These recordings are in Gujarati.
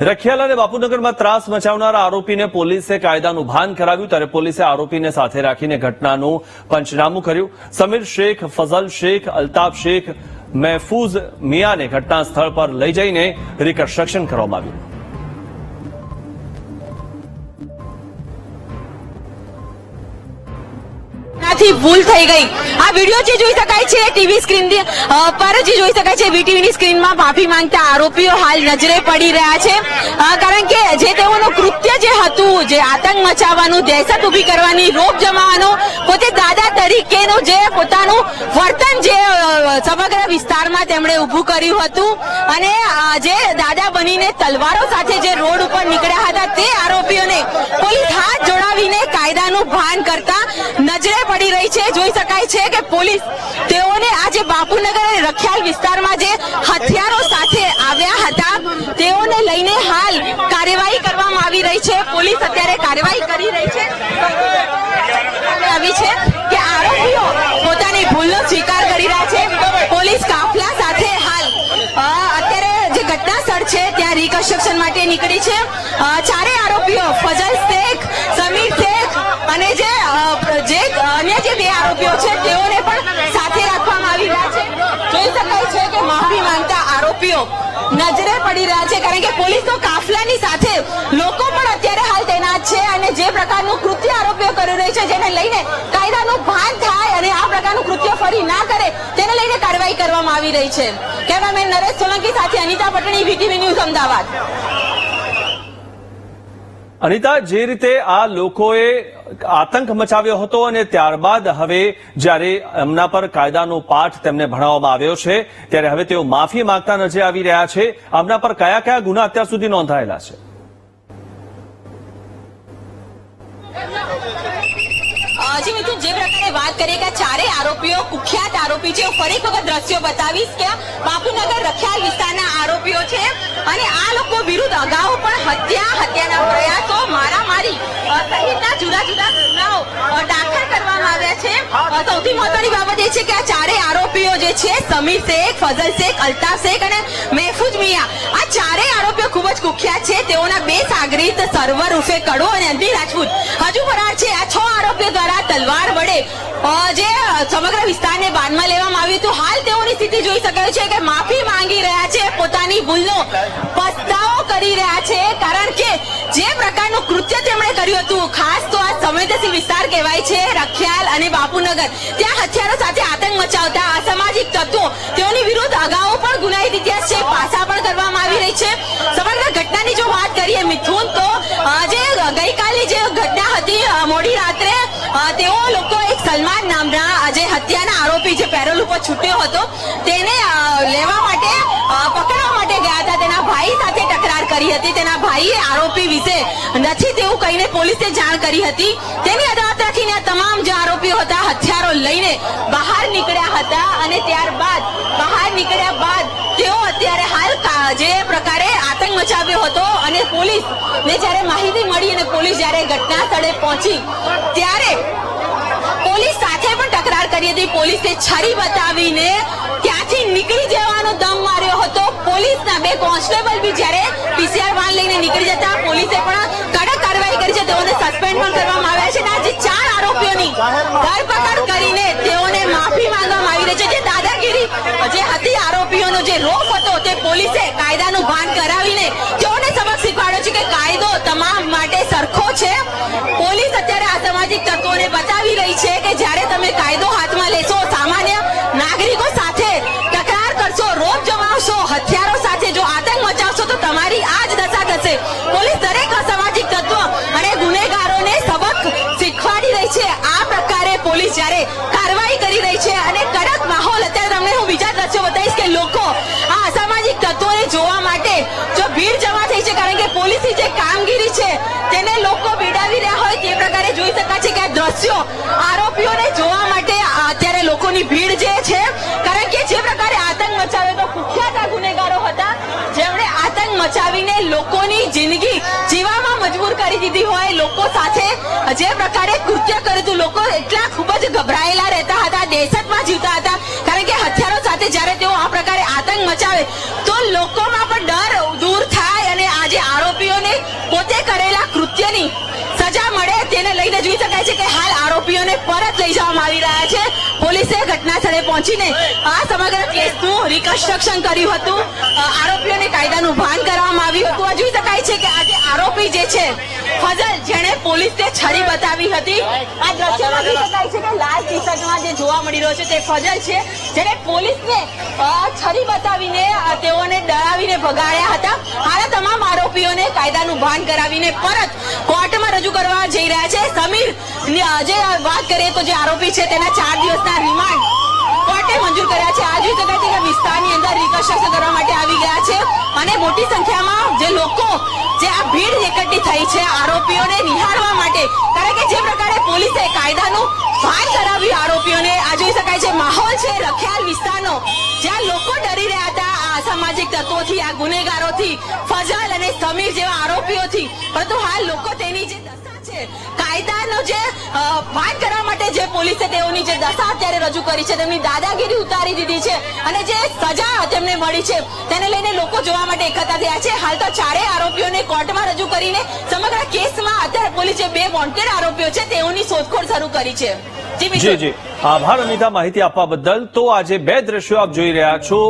રખિયાલ અને બાપુનગરમાં ત્રાસ મચાવનારા આરોપીને પોલીસે કાયદાનું ભાન કરાવ્યું, ત્યારે પોલીસે આરોપીને સાથે રાખીને ઘટનાનું પંચનામું કર્યું. સમીર શેખ, ફઝલ શેખ, અલ્તાફ શેખ મહેફૂઝ મિયાને ઘટના સ્થળ પર લઈ જઈને રિકન્સ્ટ્રક્શન કરવામાં આવ્યું. નાથી ભૂલ થઈ ગઈ. આ વીડિયો જે જોઈ શકાય છે, ટીવી સ્ક્રીન પર જે જોઈ શકાય છે વીટીવીની સ્ક્રીનમાં માફી માંગતા આરોપીઓ હાલ નજરે પડી રહ્યા છે. કારણ કે જે તેઓનું કૃત્ય જે હતું, જે આતંક મચાવવાનું, દહેશત ઊભી કરવાની, રોપ જમાવવાનું, પોતે દાદા તરીકેનું જે પોતાનું વર્તન જે સમગ્ર વિસ્તારમાં તેમણે ઊભું કર્યું હતું. અને જે દાદા બનીને તલવારો સાથે જે રોડ ઉપર નીકળ્યા હતા, તે આરોપીઓને પોલીસ હાથ જોડાવીને કાયદાનું ભાન કરતા નજરે પડી રહી છે. જોઈ શકાય છે કે પોલીસ તેઓને આજે બાપુનગર અને રખિયાલ વિસ્તારમાં જે હથિયારો સાથે આવ્યા હતા, તેઓને લઈને હાલ કાર્યવાહી કરવામાં આવી રહી છે. પોલીસ અત્યારે કાર્યવાહી કરી રહી છે. આવી છે કે આરોપીઓ પોતાની ભૂલનો સ્વીકાર કરી રહ્યા છે. પોલીસ કાફલા સાથે હાલ અત્યારે જે ઘટના સ્થળ છે, ત્યાં રિકન્સ્ટ્રક્શન માટે નીકળી છે. ચારે આરોપીઓ ફજલ છે, તેઓને પણ સાથે રાખવામાં આવી રહ્યા છે. જોઈ શકાય છે કે માફી માંગતા આરોપીઓ નજરે પડી રહ્યા છે, કારણ કે પોલીસનો કાફલાની સાથે લોકો પણ અત્યારે હાલ તૈનાત છે અને જે પ્રકારનું કૃત્ય આરોપીઓ કરી રહી છે, જેને લઈને કાયદાનું ભાન થાય અને આ પ્રકારનું કૃત્ય ફરી ના કરે, તેને લઈને કાર્યવાહી કરવામાં આવી રહી છે. કેમેરામેન નરેશ સોલંકી સાથે Anita Patni V T V news Ahmedabad. Anita જે રીતે આ લોકોએ આતંક મચાવ્યો હતો અને ત્યારબાદ હવે જ્યારે એમના પર કાયદાનો પાઠ તેમને ભણાવવામાં આવ્યો છે ત્યારે હવે તેઓ માફી માંગતા નજરે આવી રહ્યા છે. આમના પર કયા કયા ગુના અત્યાર સુધી નોંધાયેલા છે? અ, જી મિથુન જે પ્રકારે વાત કરીએ કે ચારે આરોપીઓ કુખ્યાત આરોપી છે ફરી વખત દ્રશ્યો બતાવીશ કે બાપુનગર રખિયાલ વિસ્તારના આરોપીઓ છે. અને આ લોકો વિરુદ્ધ અગાઉ પણ હત્યા, હત્યાના પ્રયાસો, મારામારી સહિતના જુદા જુદા ગુનાઓ દાખલ કરવામાં આવ્યા છે. સૌથી મહત્વની બાબત એ છે કે આ ચારેય આરોપીઓ જે છે, સમીર શેખ, ફઝલ શેખ, અલ્તાફ શેખ અને મહેફૂઝ મિયા, આ ચારેય આરોપીઓ ખૂબ જ કુખ્યાત છે. તેઓના બે સાગરીત સર્વર ઉર્ફે કડો અને અંજલી રાજપૂત. હજુ ફરાર છે. આ છ આરોપીઓ દ્વારા તલવાર વડે જે સમગ્ર વિસ્તારને બાનમાં લેવામાં આવ્યું હતું. હાલ તેઓની સ્થિતિ જોઈ શકાય છે કે માફી માંગી રહ્યા છે, પોતાની ભૂલનો પસ્તાવો કરી રહ્યા છે, કારણ કે જે પ્રકારનું કૃત્ય તેમણે કર્યું હતું, ખાસ તો આ સંવેદનશીલ વિસ્તાર કહેવાય છે, રખિયાલ અને બાપુનગર. ત્યાં હથિયારો સાથે આતંક મચાવતા અસામાજિક તત્વો તેઓની વિરુદ્ધ અગાઉ પણ ગુનાહિત ઇતિહાસ છે, પાસા પણ કરવામાં આવી રહી છે. સમગ્ર ઘટનાની જો વાત કરીએ મિથુન, તો જે ગઈકાલની જે ઘટના હતી મોડી રાત્રે તેઓ લોકો સલમાન નામના આજે હત્યાના આરોપી જે પેરોલ ઉપર છૂટ્યો હતો, તેને લેવા માટે પકડવા માટે ગયા હતા. તેના ભાઈ સાથે તકરાર કરી હતી. તેના ભાઈએ આરોપી વિશે નથી તેવું કહીને પોલીસે જાણ કરી હતી. તેની અદાલત રાખીને તમામ જે આરોપીઓ હતા, હથિયારો લઈને બહાર નીકળ્યા હતા અને ત્યારબાદ, બહાર નીકળ્યા બાદ તેઓ અત્યારે હાલ જે પ્રકારે આતંક મચાવ્યો હતો અને પોલીસ ને જ્યારે માહિતી મળી અને પોલીસ જ્યારે ઘટના સ્થળે પહોંચી, ત્યારે પોલીસ સાથે પણ તકરાર કરી હતી. પોલીસે છરી બતાવીને ત્યાંથી નીકળી જવાનો દમ માર્યો હતો. પોલીસના બે કોન્સ્ટેબલ બી જ્યારે પીસીઆર વાન લઈને નીકળી જતા, પોલીસે પણ કડક કાર્યવાહી કરી છે. તેઓને સસ્પેન્ડ પણ કરવામાં આવ્યા છે. અને આ ચાર આરોપીઓની ધરપકડ કરીને તેઓને માફી માંગવામાં આવી રહી છે. જે દાદાગીરી, જે હતી આરોપીઓનો જે રોફ હતો, તે પોલીસે કાયદાનું ભાન કરાવીને તેઓને સબક શીખવાડ્યો છે કે કાયદો તમામ માટે સરખો છે. પોલીસ અત્યારે આ તત્વોને બતાવી રહી છે કે જ્યારે તમે કાયદો હાથમાં લેશો, સામાન્ય નાગરિકો સાથે તકરાર કરશો રોપ જમાવશો, હથિયારો સાથે જો આતંક મચાવશો, તો તમારી આ જ દશા થશે. પોલીસ દરેક અસામાજિક તત્વ અને ગુનેગારોને સબક શીખવાડી રહી છે. આ પ્રકારે પોલીસ જ્યારે કાર્યવાહી કરી રહી છે અને કડક માહોલ અત્યારે તમને હું બીજા દ્રશ્યો બતાવીશ કે લોકો આ અસામાજિક તત્વોને જોવા માટે જો ભીડ જમા થઈ છે, કારણ કે પોલીસની જે કામગીરી છે, તેને લોકો બિડાવી પ્રકારે જોઈ શકાય છે કે આ દ્રશ્યો આરોપીઓને જોવા માટે અત્યારે લોકોની ભીડ જે છે, કારણ કે જે પ્રકારે આતંક મચાવ્યો તો કુખ્યાત ગુનેગારો હતા, જેમણે આતંક મચાવીને લોકોની જિંદગી જીવામાં મજબૂર કરી દીધી હોય. લોકો સાથે જે પ્રકારે કૃત્ય કર્યું હતું, લોકો એટલા ખૂબ જ ગભરાયેલા રહેતા હતા, દહેશતમાં જીવતા હતા. કારણ કે હથિયારો સાથે જ્યારે તેઓ આ પ્રકારે આતંક મચાવે, તો લોકોમાં કે હાલ આરોપીઓને પરત લઈ જવામાં આવી રહ્યા છે. પોલીસે ઘટના સ્થળે પહોંચીને આ સમગ્ર કેસનું રિકન્સ્ટ્રક્શન કર્યું હતું. આરોપીઓને કાયદાનું ભાન કરવામાં આવ્યું હતું. જોઈ શકાય છે કે આજે આરોપી જે છે ફઝલ જેણે પોલીસને છડી બતાવી હતી. આ દ્રશ્યમાં જોઈ શકાય છે કે લાલ ટી શર્ટમાં જે જોવા મળી રહ્યો છે તે ફજલ છે, જેણે પોલીસને છરી બતાવીને તેઓને ડરાવીને ભગાડ્યા હતા. હાલ તમામ આરોપીઓને કાયદાનું ભાન કરાવીને પરત કોર્ટમાં રજૂ કરવા જઈ રહ્યા છે. સમીર જે વાત કરીએ તો જે આરોપી છે તેના ચાર દિવસના રિમાન્ડ કોર્ટે મંજૂર કર્યા છે. આજે કદાચ વિસ્તારની અંદર રિકન્સ્ટ્રક્શન કરવા માટે આવી ગયા છે. અને મોટી સંખ્યામાં જે લોકો જે આ ભીડ એકઠી થઈ છે, આરોપીઓને નિહાળવા માટે, કારણ કે જે પ્રકારે પોલીસે કાયદાનું ભાન કરાવ્યું આરોપીઓને, આ જોઈ શકાય છે, માહોલ છે, રખિયાલ વિસ્તારનો, જ્યાં લોકો ડરી રહ્યા હતા આ અસામાજિક તત્વોથી, આ ગુનેગારોથી, ફઝલ અને સમીર જેવા આરોપીઓથી, પરંતુ હાલ લોકો તેની જે કાયદાનો જે ભાન કરવા માટે જે પોલીસે તેઓની જે દશા અત્યારે રજૂ કરી છે, તેમની દાદાગીરી ઉતારી દીધી છે અને જે સજા તેમને મળી છે, તેને લઈને લોકો જોવા માટે એકઠા થયા છે. હાલ તો ચારેય આરોપીઓને કોર્ટમાં રજૂ કરીને સમગ્ર કેસમાં અત્યારે પોલીસે બે વોન્ટેડ આરોપીઓ છે, તેઓની શોધખોળ શરૂ કરી છે. જી જી આભાર અનિતા માહિતી આપવા બદલ તો આજે બે દ્રશ્યો આપ જોઈ રહ્યા છો.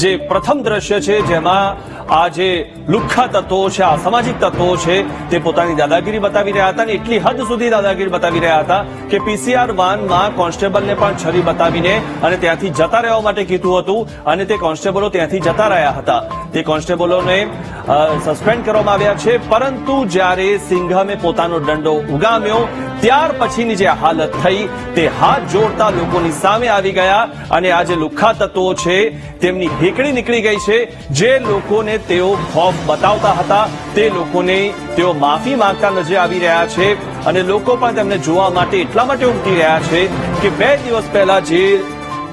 જે પ્રથમ દ્રશ્ય છે, જેમાં આ જે લુખ્ખા તત્વો છે, આ સામાજિક તત્વો છે, તે પોતાની દાદાગીરી બતાવી રહ્યા હતા એટલી હદ સુધી દાદાગીરી બતાવી રહ્યા હતા કે પીસીઆર વાનમાં કોન્સ્ટેબલને પણ છરી બતાવીને અને ત્યાંથી જતા રહેવા માટે કીધું હતું અને તે કોન્સ્ટેબલો ત્યાંથી જતા રહ્યા હતા. તે કોન્સ્ટેબલોને સસ્પેન્ડ કરવામાં આવ્યા છે, પરંતુ જ્યારે સિંઘમે પોતાનો દંડો ઉગામ્યો ત્યાર પછીની જે હાલત થઈ તે હાથ જોડતા લોકોની સામે આવી ગયા અને આ જે લુખ્ખા તત્વો છે તેમની હેકડી નીકળી ગઈ છે. જે લોકોને તેઓ ખોફ બતાવતા હતા, તે લોકોને તેઓ માફી માંગતા નજરે આવી રહ્યા છે અને લોકો પણ તેમને જોવા માટે એટલા માટે ઉમટી રહ્યા છે કે બે દિવસ પહેલા જે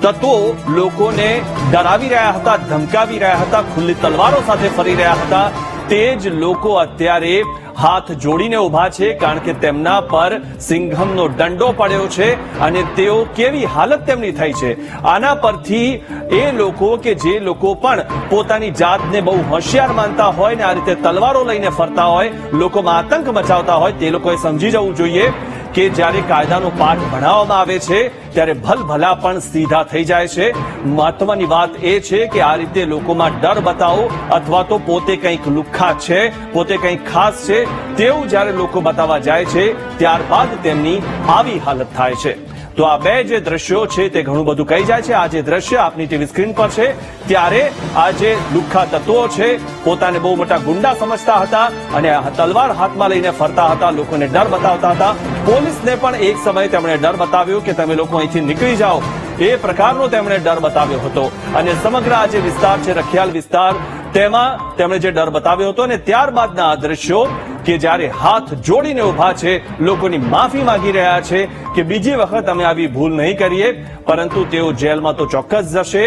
તત્વો લોકોને ડરાવી રહ્યા હતા, ધમકાવી રહ્યા હતા, ખુલ્લી તલવારો સાથે ફરી રહ્યા હતા, તે જ લોકો અત્યારે હાથ જોડીને ઊભા છે કારણ કે તેમના પર સિંઘમનો દંડો પડ્યો છે અને તેઓ કેવી હાલત તેમની થઈ છે. આના પરથી એ લોકો કે જે લોકો પણ પોતાની જાતને બહુ હોશિયાર માનતા હોય ને આ રીતે તલવારો લઈને ફરતા હોય, લોકોમાં આતંક મચાવતા હોય, તે લોકોએ સમજી જવું જોઈએ. કે જ્યારે કાયદાનો પાઠ ભણાવવામાં આવે છે, ત્યારે ભલભલા પણ સીધા થઈ જાય છે. મહત્વની વાત એ છે કે આ રીતે લોકોમાં ડર બતાવો અથવા તો પોતે કંઈક લુખ્ખા છે, પોતે કંઈક ખાસ છે, તેવું જ્યારે લોકો બતાવવા જાય છે, ત્યારબાદ તેમની આવી હાલત થાય છે. તો આ બે જે દ્રશ્યો છે તે ઘણું બધું કહી જાય છે. આ જે દ્રશ્ય આપની ટીવી સ્ક્રીન પર છે, ત્યારે આ જે લુખ્ખા તત્વો છે, પોતાને બહુ મોટા ગુંડા સમજતા હતા અને તલવાર હાથમાં લઈને ફરતા હતા, લોકોને ડર બતાવતા હતા. પોલીસને પણ એક સમયે તેમણે ડર બતાવ્યો કે તમે લોકો અહીંથી નીકળી જાઓ. એ પ્રકારનો તેમણે ડર બતાવ્યો હતો. અને સમગ્ર આ જે વિસ્તાર છે, રખિયાલ વિસ્તાર તેમાં તેમણે જે ડર બતાવ્યો હતો અને ત્યારબાદના આ દ્રશ્યો કે જ્યારે હાથ જોડીને ઊભા છે, લોકોની માફી માંગી રહ્યા છે કે બીજી વખત અમે આવી ભૂલ નહીં કરીએ, પરંતુ તેઓ જેલમાં તો ચોક્કસ જશે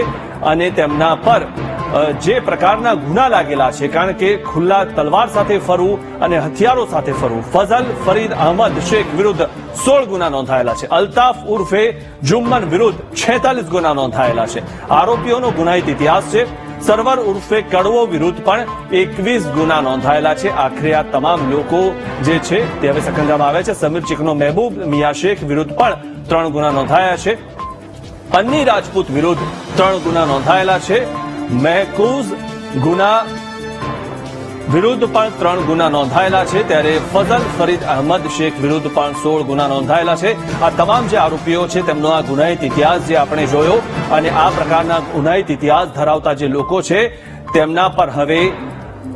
અને તેમના પર જે પ્રકારના ગુના લાગેલા છે, કારણ કે ખુલ્લા તલવાર સાથે ફરવું અને હથિયારો સાથે ફરવું. ફઝલ ફરીદ અહમદ શેખ વિરુદ્ધ સોળ ગુના નોંધાયેલા છે. અલ્તાફ ઉર્ફે જુમ્મન વિરુદ્ધ છેતાલીસ ગુના નોંધાયેલા છે. આરોપીઓનો ગુનાહિત ઇતિહાસ છે. સરવર ઉર્ફે કડવો વિરુદ્ધ પણ એકવીસ ગુના નોંધાયેલા છે. આખરે આ તમામ લોકો જે છે તે હવે સકંજામાં આવે છે. સમીર ચીકનો મહેબૂબ, મિયા શેખ વિરુદ્ધ પણ ત્રણ ગુના નોંધાયા છે. અન્ની રાજપૂત વિરુદ્ધ ત્રણ ગુના નોંધાયેલા છે. મહેકૂઝ ગુના વિરુદ્ધ પણ ત્રણ ગુના નોંધાયેલા છે. ત્યારે ફઝલ ફરીદ અહમદ શેખ વિરુદ્ધ પણ સોળ ગુના નોંધાયેલા છે. આ તમામ જે આરોપીઓ છે, તેમનો આ ગુનાહિત ઇતિહાસ જે આપણે જોયો અને આ પ્રકારના ગુનાહિત ઇતિહાસ ધરાવતા જે લોકો છે, તેમના પર હવે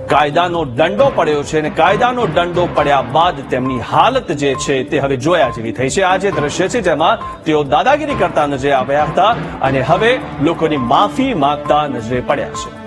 કાયદાનો દંડો પડ્યો છે અને કાયદાનો દંડો પડ્યા બાદ તેમની હાલત જે છે તે હવે જોયા જેવી થઈ છે. આ જે દ્રશ્ય છે, જેમાં તેઓ દાદાગીરી કરતા નજરે આવ્યા હતા અને હવે લોકોની માફી માંગતા નજરે પડ્યા છે.